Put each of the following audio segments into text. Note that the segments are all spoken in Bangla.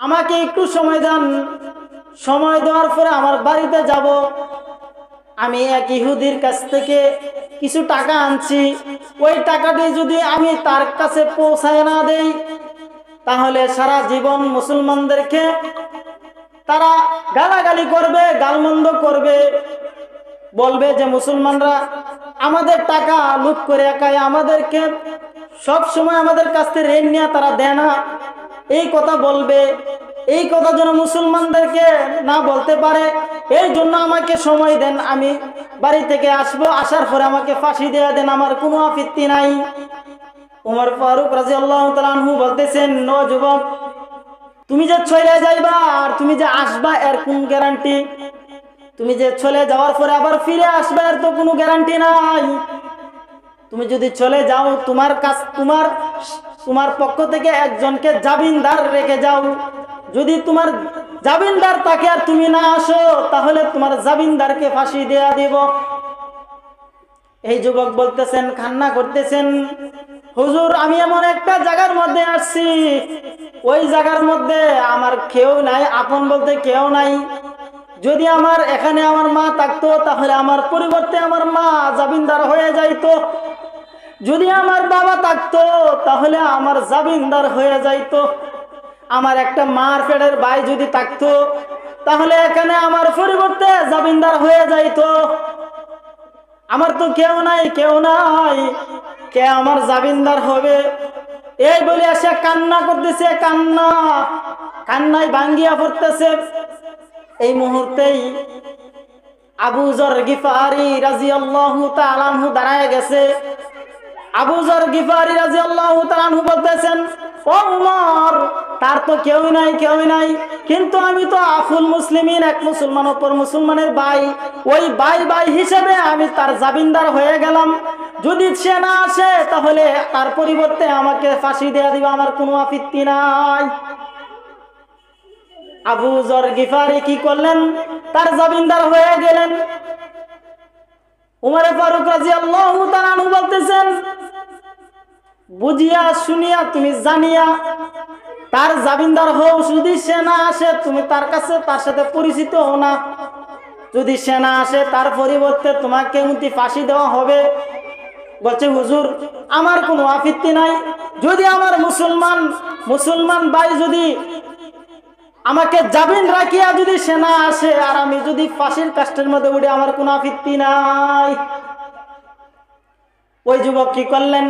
আমাকে একটু সময় দেন। সময় দেওয়ার পরে আমার বাড়িতে যাব। আমি এক ইহুদির কাছ থেকে কিছু টাকা আনছি। ওই টাকাটি যদি আমি তার কাছে পৌঁছায় না দেই, তাহলে সারা জীবন মুসলমানদেরকে তারা গালাগালি করবে, গালমন্দ করবে। বলবে যে, মুসলমানরা আমাদের টাকা লুট করে একাই আমাদেরকে সব সময় আমাদের কাছ থেকে ঋণ নিয়ে তারা দেয় না। এই কথা বলবে, এই কথা যেন মুসলমানদেরকে না বলতে পারে, এই জন্য আমাকে সময় দেন, আমি বাড়ি থেকে আসব, আসার পরে আমাকে ফাঁসি দেওয়া দেন, আমার কোনো আপত্তি নাই। উমর ফারুক রাজি আল্লাহ তালু বলতেছেন, নো যুবক, তুমি যে চলে যাইবা আর তুমি যে আসবা, এর কোন গ্যারান্টি তুমি যে চলে যাওয়ার পরে আবার ফিরে আসবে, এর তো কোনো গ্যারান্টি নাই। তুমি যদি চলে যাও, তোমার কাছ, তোমার তোমার পক্ষ থেকে একজনকে জামিনদার রেখে যাও। যদি তোমার জামিনদার তাকে আর তুমি না আসো, তাহলে তোমার জামিনদারকে ফাঁসি দেয়া দিব। এই যুবক বলতেছেন খান্না করতেছেন, হুজুর, আমি এমন একটা জায়গার মধ্যে আসছি। ওই জায়গার মধ্যে আমার কেউ নাই, আপন বলতে কেউ নাই। যদি আমার এখানে আমার মা থাকতো, তাহলে আমার পরিবর্তে আমার মা জামিনদার হয়ে যাইতো। যদি আমার বাবা থাকতো, তাহলে আমার জামিনদার হয়ে যাইতো। আমার একটা মার পেটের ভাই যদি থাকতো, তাহলে এখানে আমার পরিবর্তে জামিনদার হয়ে যাইতো। আমার তো কেউ নাই কেউ নাই, কে আমার জামিনদার হবে? এই বলে এসে কান্না করতেছে, কান্না, কান্নায় ভাঙ্গিয়া পড়তেছে। এই মুহূর্তেই আবু জর গিফারি রাজি আল্লাহ তালানহু দাঁড়ায় গেছে। আবু জর গিফারি রাজি আল্লাহ বলতেছেন তার তো কেউই নাই কেউই নাই। কিন্তু আমি তো আফুল মুসলিমিন, এক মুসলমান, অপর মুসলমানের ওই হিসেবে আমি তার জামিনদার হয়ে গেলাম। যদি সে না আসে, তাহলে তার পরিবর্তে আমাকে ফাঁসি দেওয়া দিবে, আমার কোনো আপত্তি নাই। আবু জর গিফারি কি করলেন? তার জামিনদার হয়ে গেলেন। উমারে ফারুক রাজি আল্লাহ বলতেছেন বুঝিয়া, শুনিয়া, তুমি জানিয়া, তার জামিনদার হও। যদি সে না আসে, তুমি তার কাছে, তার সাথে পরিচিত হও না। যদি সে না আসে, তার পরিবর্তে তোমাকে উন্তি ফাঁসি দেওয়া হবে। বলছে, হুজুর, আমার কোনো আপত্তি নাই। যদি আমার মুসলমান মুসলমান ভাই যদি আমাকে জামিন রাখিয়া যদি সে না আসে, আর আমি যদি ফাঁসির কাষ্টের মধ্যে উঠে, আমার কোনো আপত্তি নাই। ওই যুবক কি করলেন?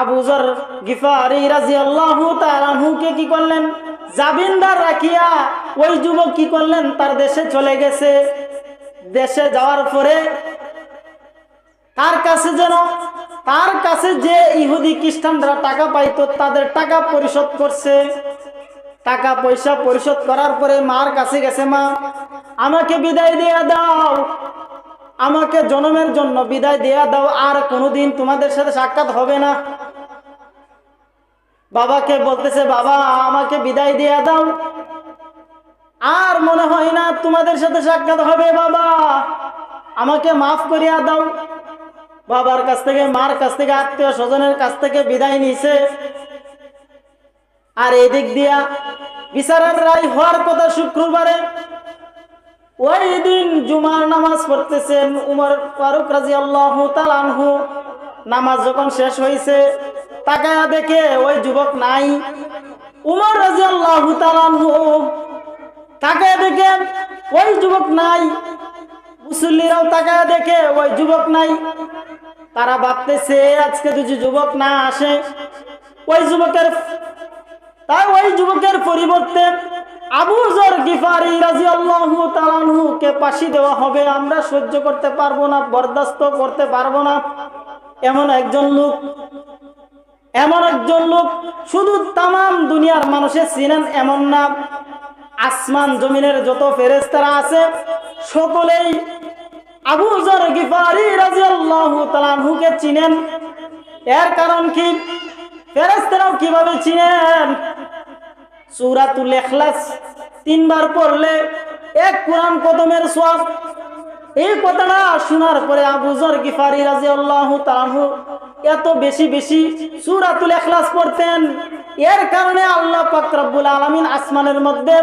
আবুজর গিফারি রাজি আল্লাহ তালাহুকে কি করলেন? জামিনদার রাখিয়া ওই যুবক কি করলেন? তার দেশে চলে গেছে। দেশে যাওয়ার পরে তার কাছে যেন, তার কাছে যে ইহুদি খ্রিস্টানরা টাকা পাইতো, তাদের টাকা পরিশোধ করছে। টাকা পয়সা পরিশোধ করার পরে মার কাছে গেছে, মা, আমাকে বিদায় দিয়ে দাও। আমাকে জনমের জন্য বিদায় দেয়া দাও। আর কোনোদিন তোমাদের সাথে সাক্ষাৎ হবে না। বাবাকে বলতেছে, বাবা, আমাকে বিদায় দেয়া দাও। আর মনে হয় না তোমাদের সাথে সাক্ষাৎ হবে, বাবা। আমাকে মাফ করিয়া দাও। বাবার কাছ থেকে, মার কাছ থেকে, আত্মীয় স্বজনের কাছ থেকে বিদায় নিছে। আর এদিক দিয়া বিচারের রায় হওয়ার কথা শুক্রবারে ওই দিন জুমার নামাজ পড়তেছেন উমর ফারুক রাজি আল্লাহ তালানহু নামাজ যখন শেষ হয়েছে তাকায়া দেখে ওই যুবক নাই। উমর তাকায়া দেখে ওই যুবক নাই। মুসল্লিরাও তাকায়া দেখে ওই যুবক নাই। তারা ভাবতেছে, আজকে যদি যুবক না আসে, ওই যুবকের তাই ওই যুবকের পরিবর্তে আবু গিফারি রাজি আল্লাহু তালানহুকে পাশি দেওয়া হবে। আমরা সহ্য করতে পারব না, বরদাস্ত করতে পারব না। এমন একজন লোক এমন একজন লোক শুধু তামাম দুনিয়ার মানুষে চিনেন এমন না। আসমান জমিনের যত ফেরেস্তারা আছে, সকলেই আবু জর গিফারি রাজি আল্লাহু তালানহুকে চিনেন। এর কারণ কি? ফেরেস্তারাও কীভাবে চিনেন? সুরাতুল এখলাস তিনবার পড়লে এক কোরআন কদমের সব এই কথাটা শোনার পরে আবু জর গিফারি রাজি আল্লাহ তালাহু এত বেশি বেশি সুরাতুল এখলাস পড়তেন। এর কারণে আল্লাহ পাক রব্বুল আলামিন আসমানের মধ্যে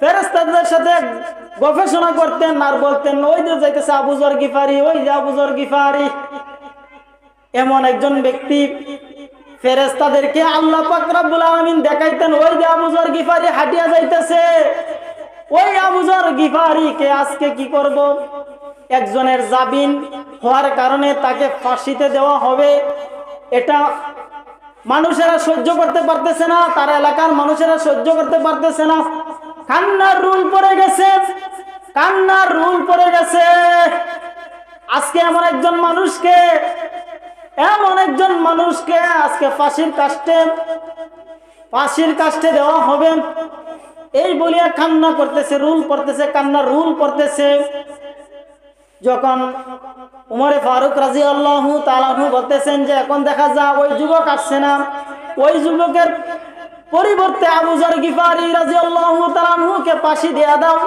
ফেরেস্তাদের সাথে গবেষণা করতেন আর বলতেন, ওই যে যাইতেছে আবুজর গিফারি, ওই যে আবুজর গিফারি। এমন একজন ব্যক্তি ফেরেস্তাদেরকে আল্লাহ পাক রব্বুল আলামিন দেখাইতেন, ওই যে আবুজর গিফারি হাঁটিয়া যাইতেছে। ওই আবুজর গিফারিকে আজকে কি করব? একজনের জাবিন হওয়ার কারণে তাকে ফাঁসিতে দেওয়া হবে। এটা মানুষেরা সহ্য করতে পারতেছে না, তার এলাকার মানুষেরা সহ্য করতে পারতেছে না। কান্নার রুল পড়ে গেছে, কান্নার রুল পড়ে গেছে। আজকে এমন একজন মানুষকে, এমন একজন মানুষকে আজকে ফাঁসির কাস্টে ফাঁসির কাস্টে দেওয়া হবে। এই বলিয়া কান্না করতেছে, রুল পড়তেছে কান্নার রুল পড়তেছে যখন উমরে ফারুক রাজি আল্লাহ তালাহু বলতেছেন যে, এখন দেখা যা ওই যুবক আসছে না। ওই যুবকের পরিবর্তে আবুজার গিফারি রাজি আল্লাহ তালাহুকে পাশি দেয়া দাও।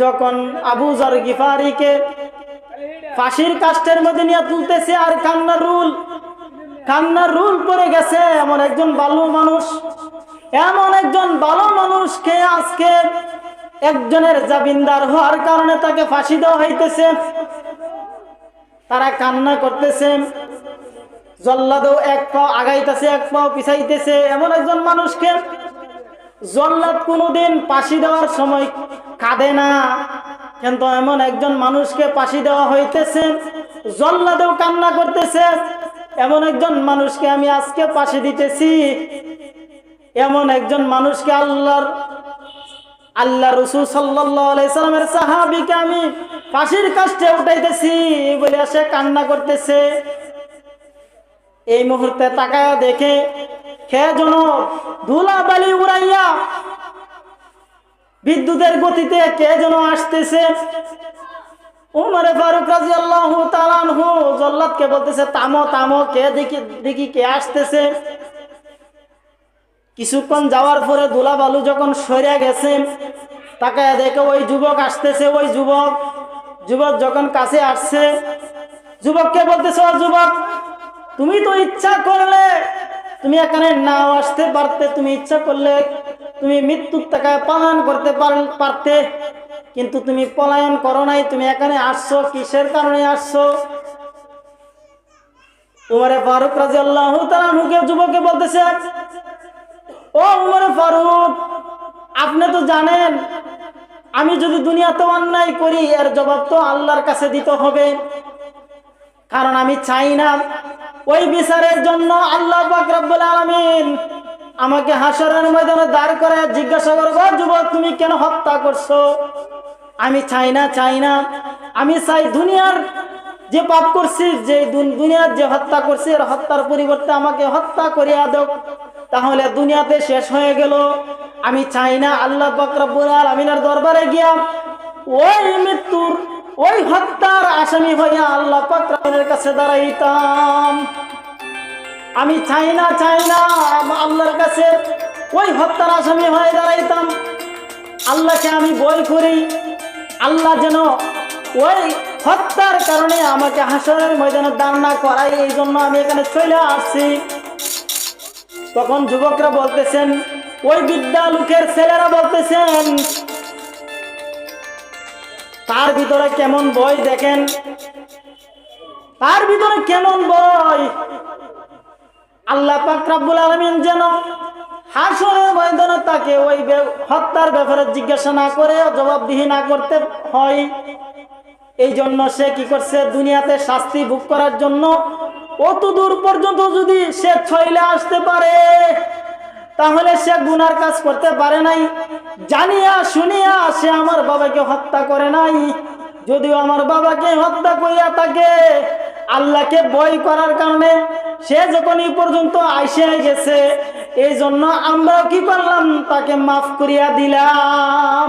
যখন আবুজার গিফারিকে ফাঁসির কাষ্টের মধ্যে নিয়ে তুলতেছে, আর কান্নার রুল কান্নার রুল পড়ে গেছে, এমন একজন ভালো মানুষ, এমন একজন ভালো মানুষকে আজকে একজনের জাবিনদার হওয়ার কারণে তাকে ফাঁসি দেওয়া হইতেছে। তারা কান্না করতেছে। জল্লাদও এক পাও আগাইতেছে, এক পাও পিছাইতেছে এমন একজন মানুষকে। জল্লাদ কোনোদিন পাশি দেওয়ার সময় কাঁদে না। কিন্তু এমন একজন মানুষকে পাশি দেওয়া হইতেছে। জল্লাদেও কান্না করতেছে। এমন একজন মানুষকে আমি আজকে ফাঁসি দিতেছি। এমন একজন মানুষকে আল্লাহর আল্লাহ রসুল সাল্লামের সাহাবিকে আমি ফাঁসির কাছে উঠাইতেছি বলে সে কান্না করতেছে। এই মুহূর্তে তাকায় দেখে ধুলা বালি উড়াইয়া বিদ্যুতের গতিতে কে যেন আসতেছে? উমরে ফারুক রাজি আল্লাহ তালানহু জল্লাদকে বলতেছে, তামো তামো, কে দেখি দেখি কে আসতেছে? কিছুক্ষণ যাওয়ার পরে দুলা বালু যখন সরিয়া গেছে তাকে দেখে ওই যুবক আসতেছে, ওই যুবক যুবক যখন কাছে আসছে, যুবককে বলতেছে, "ও যুবক, তুমি তো ইচ্ছা করলে, তুমি এখানে নাও আসতে পারতে, তুমি ইচ্ছা করলে তুমি মৃত্যুর টাকায় পালন করতে পার- পারতে, কিন্তু তুমি পলায়ন করো নাই, তুমি এখানে আসছো, কিসের কারণে আসছো? উমরে ফারুক রাজি আল্লাহ তালুকে যুবকে বলতেছে ও উমরে ফারুক, আপনি তো জানেন, আমি যদি দুনিয়াতে অন্যায় করি, এর জবাব তো আল্লাহর কাছে দিতে হবে। কারণ আমি চাই না, ওই বিচারের জন্য আল্লাহ রব্বুল আলামিন আমাকে হাসরের ময়দানে দাঁড় করে জিজ্ঞাসা করব যুবক, তুমি কেন হত্যা করছ? আমি চাই না চাই না। আমি চাই দুনিয়ার যে পাপ করছি, যে দুন- দুনিয়ার যে হত্যা করছি, এর হত্যার পরিবর্তে আমাকে হত্যা করিয়া দাও। তাহলে দুনিয়াতে শেষ হয়ে গেল। আমি চাই না আল্লাহ বকরবুল আলমিনের দরবারে গিয়া ওই মৃত্যুর, ওই হত্যার আসামি হইয়া আল্লাহ পাকের কাছে দাঁড়াইতাম। আমি চাই না চাই না আল্লাহর কাছে ওই হত্যার আসামি হয়ে দাঁড়াইতাম। আল্লাহকে আমি বই করি, আল্লাহ যেন ওই হত্যার কারণে আমাকে হাসরের ময়দানে দান না করাই এই জন্য আমি এখানে চলে আসছি। তখন যুবকরা বলতেছেন, ওই বিদ্যা লোকের ছেলেরা বলতেছেন, তার ভিতরে কেমন বই দেখেন? তার ভিতরে কেমন বই আল্লাহ পাক আলামিন যেন হাসরের ময়দানে তাকে ওই হত্যার ব্যাপারে জিজ্ঞাসা না করে, জবাবদিহি না করতে হয়। এই জন্য সে কি করছে? দুনিয়াতে শাস্তি ভোগ করার জন্য অত দূর পর্যন্ত যদি সে ছইলে আসতে পারে, তাহলে সে গুনার কাজ করতে পারে নাই। জানিয়া শুনিয়া সে আমার বাবাকে হত্যা করে নাই। যদিও আমার বাবাকে হত্যা করিয়া থাকে, আল্লাহকে বই করার কারণে সে যখন এই পর্যন্ত আইসে গেছে এই জন্য আমরা কি করলাম? তাকে মাফ করিয়া দিলাম।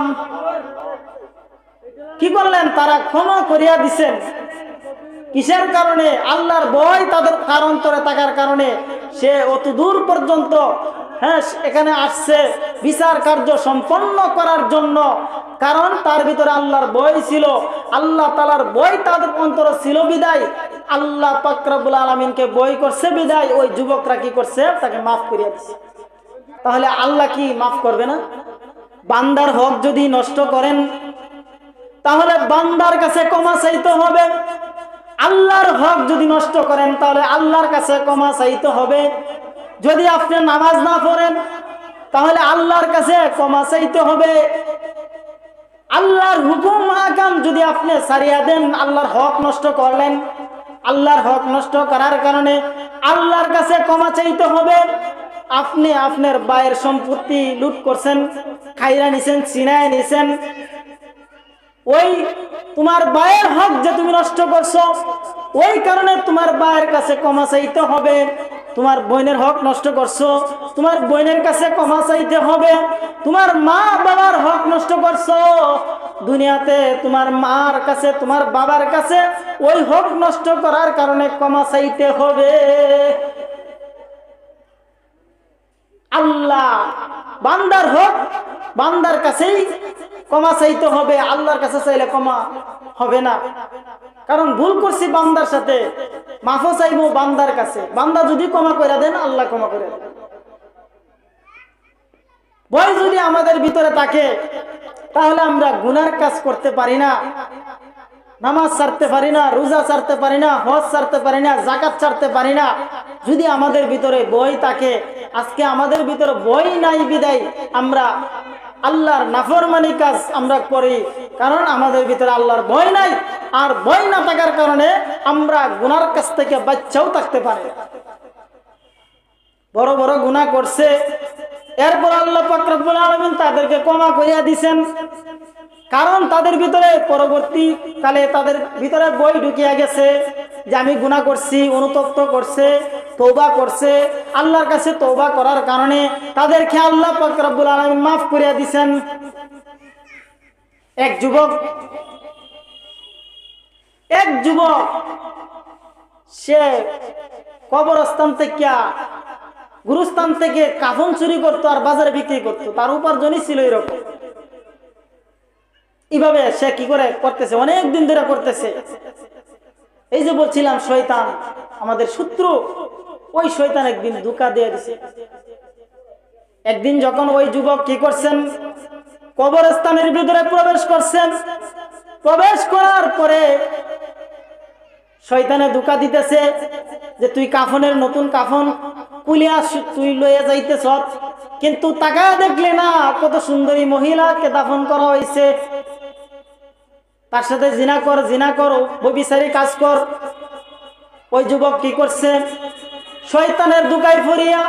কি করলেন? তারা ক্ষমা করিয়া দিছেন। কিসের কারণে? আল্লাহর ভয় তাদের কারণ তরে থাকার কারণে। সে অত দূর পর্যন্ত হ্যাঁ এখানে আসছে বিচার কার্য সম্পন্ন করার জন্য। কারণ তার ভিতরে আল্লাহর বই ছিল। আল্লাহ তালার বই তাদের অন্তর ছিল বিদায়। আল্লাহ পাকরাবুল আলমিনকে বই করছে বিদায়। ওই যুবকরা কি করছে? তাকে মাফ করিয়া দিচ্ছে তাহলে আল্লাহ কি মাফ করবে না? বান্দার হক যদি নষ্ট করেন, তাহলে বান্দার কাছে ক্ষমা চাইতে হবে। আল্লাহর হক যদি নষ্ট করেন, তাহলে আল্লাহর কাছে ক্ষমা চাইতে হবে। যদি আপনি নামাজ না পড়েন, তাহলে আল্লাহর কাছে ক্ষমা চাইতে হবে। আল্লাহর হুকুম আকাম যদি আপনি সারিয়া দেন, আল্লাহর হক নষ্ট করলেন, আল্লাহর হক নষ্ট করার কারণে আল্লাহর কাছে ক্ষমা চাইতে হবে। আপনি আপনার বায়ের সম্পত্তি লুট করছেন, খাইরা নিছেন চিনায় নিছেন। ওই তোমার বায়ের হক যে তুমি নষ্ট করছ, ওই কারণে তোমার বায়ের কাছে ক্ষমা চাইতে হবে। তোমার বোনের হক নষ্ট করছ, তোমার বোনের কাছে ক্ষমা চাইতে হবে। তোমার মা বাবার হক নষ্ট করছ, দুনিয়াতে তোমার মার কাছে, তোমার বাবার কাছে ওই হক নষ্ট করার কারণে ক্ষমা চাইতে হবে। আল্লাহ বান্দার হোক, বান্দার কাছেই ক্ষমা চাইতে হবে, আল্লাহর কাছে চাইলে ক্ষমা হবে না। কারণ ভুল করছি বান্দার সাথে, মাফও চাইব বান্দার কাছে। বান্দা যদি ক্ষমা করে দেন, আল্লাহ ক্ষমা করে দেন। ভয় যদি আমাদের ভিতরে থাকে, তাহলে আমরা গুনার কাজ করতে পারি না। নামাজ ছাড়তে পারি না, রোজা ছাড়তে পারি না, হজ ছাড়তে পারি না জাকাত ছাড়তে পারি না। যদি আমাদের ভিতরে বই থাকে, আজকে আমাদের ভিতরে বই নাই বিদায়, আমরা আল্লাহর নাফরমানি কাজ আমরা করি, কারণ আমাদের ভিতরে আল্লাহর ভয় নাই, আর ভয় না থাকার কারণে আমরা গুনার কাছ থেকে বাচ্চাও থাকতে পারি বড় বড় গুনাহ করছে, এরপর আল্লাহ পাকরাবুল আলমিন তাদেরকে ক্ষমা করিয়া দিছেন। কারণ তাদের ভিতরে পরবর্তী কালে তাদের ভিতরে বই ঢুকিয়া গেছে যে আমি গুণা করছি, অনুতপ্ত করছে তৌবা করছে। আল্লাহর কাছে তৌবা করার কারণে তাদেরকে আল্লাহ পাকরাবুল আলমিন মাফ করিয়া দিছেন। এক যুবক এক যুবক, সে কবরস্থান থেকে, গুরুস্থান থেকে কাফন চুরি করতো আর বাজারে বিক্রি করতো। তার উপার্জনই ছিল এরকম। এইভাবে সে কি করে করতেছে? অনেক দিন ধরে করতেছে। এই যে বলছিলাম, শয়তান আমাদের শত্রু, ওই শয়তান একদিন দুকা দিয়ে দিছে। একদিন যখন ওই যুবক কি করছেন? কবরস্থানের ভিতরে প্রবেশ করছেন। প্রবেশ করার পরে শয়তানে দুকা দিতেছে যে, তুই কাফনের নতুন কাফন কুলিয়া তুই লইয়া যাইতেছ। কিন্তু তাকা দেখলে না, কত সুন্দরী মহিলাকে দাফন করা হয়েছে। তার সাথে জিনা কর জিনা কর ববিসারি কাজ কর। ওই যুবক কি করছে? শয়তানের দুকায় ফরিয়া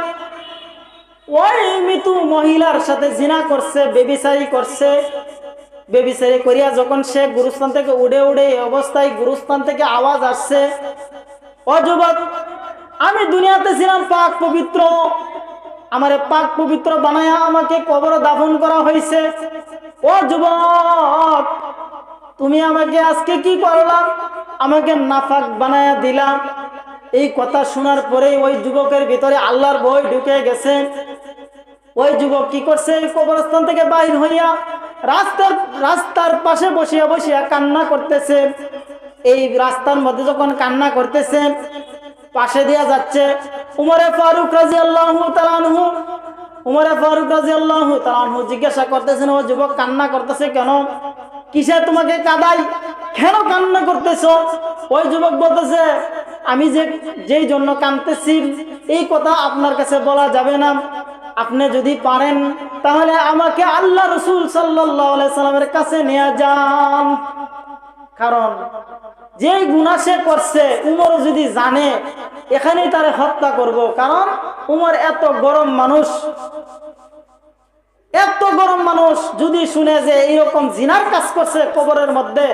ওই মৃত্যু মহিলার সাথে জিনা করছে বেবিসারি করছে। বেবিসারি করিয়া যখন সে গুরুস্থান থেকে উড়ে উড়ে অবস্থায় গুরুস্থান থেকে আওয়াজ আসছে, ও যুবক, আমি দুনিয়াতে ছিলাম পাক পবিত্র। আমারে পাক পবিত্র বানায়া আমাকে কবর দাফন করা হয়েছে। ও যুবক তুমি আমাকে আজকে কি করলাম আমাকে নাফাক বানায়া দিলাম এই কথা শোনার পরেই ওই যুবকের ভিতরে আল্লাহর বই ঢুকে গেছে। ওই যুবক কি করছে? কবরস্থান থেকে বাইর হইয়া রাস্তার রাস্তার পাশে বসিয়া বসিয়া কান্না করতেছে। এই রাস্তার মধ্যে যখন কান্না করতেছে, পাশে দিয়া যাচ্ছে উমরে ফারুক রাজি আল্লাহ তালানহু উমরে ফারুক রাজি আল্লাহ তালানহু জিজ্ঞাসা করতেছেন ও যুবক, কান্না করতেছে কেন? কিসে তোমাকে কাদাই? কেন কান্না করতেছ? ওই যুবক বলতেছে, আমি যে, যেই জন্য কাঁদতেছি, এই কথা আপনার কাছে বলা যাবে না। আপনি যদি পারেন, তাহলে আমাকে আল্লাহ রসুল সাল্লামের কাছে নিয়ে যান। কারণ যে গুণা সে করছে, উমর যদি জানে, এখানেই তারে হত্যা করব। কারণ, উমর এত গরম মানুষ। এত গরম মানুষ যদি শুনে যে এইরকম জিনার কাজ করছে কবরের মধ্যে